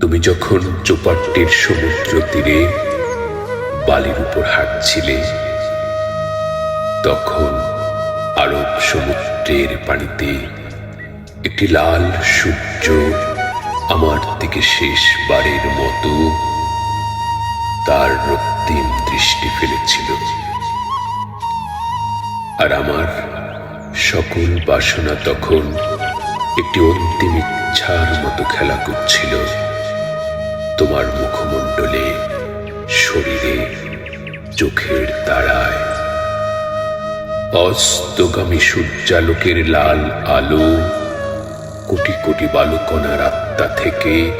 তুমি যখন চোপাট্টির সমুদ্র তীরে বালির উপর হাঁটছিলে, তখন আরব সমুদ্রের পানিতে একটি লাল সূর্য আমার দিকে শেষবারের মতো তার রক্তিম দৃষ্টি ফেলেছিল। আর আমার সকল বাসনা তখন একটি অন্তিম ইচ্ছার মতো খেলা করছিল। তোমার মুখমণ্ডলে, শরীরে, চোখের তারায়। অস্তগামী সূর্যালোকের লাল আলো কোটি কোটি বালুকণার আত্মা থেকে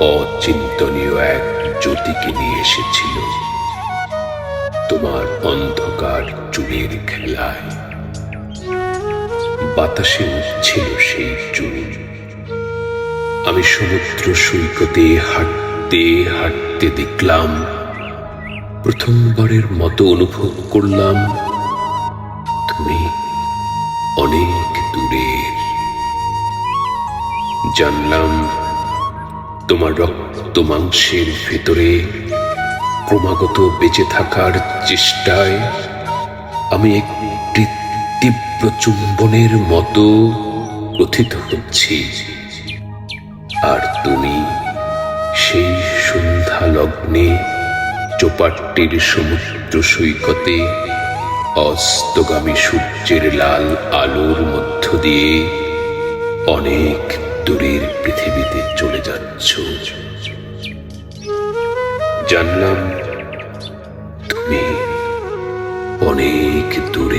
অচিন্তনীয় এক জ্যোতিকে নিয়ে এসেছিল। তোমার অন্ধকার চুলের খেলায়। বাতাসে উঠছিল চুল আমি সমুদ্র সৈকতে হাঁটতে হাঁটতে দেখলাম। প্রথমবারের মতো অনুভব করলাম, তুমি অনেক দূরের। জানলাম, তোমার রক্ত মাংসের ভেতরে ক্রমাগত বেঁচে থাকার চেষ্টায় আমি একটি তীব্র চুম্বনের মতো কথিত হচ্ছি। আর তুমি সেই সন্ধ্যা লগ্নে চোপাট্টির সমুদ্র সৈকতে অস্তগামী সূর্যের লাল আলোর মধ্য দিয়ে অনেক দূরের পৃথিবীতে চলে যাচ্ছ। জানলাম তুমি অনেক দূরে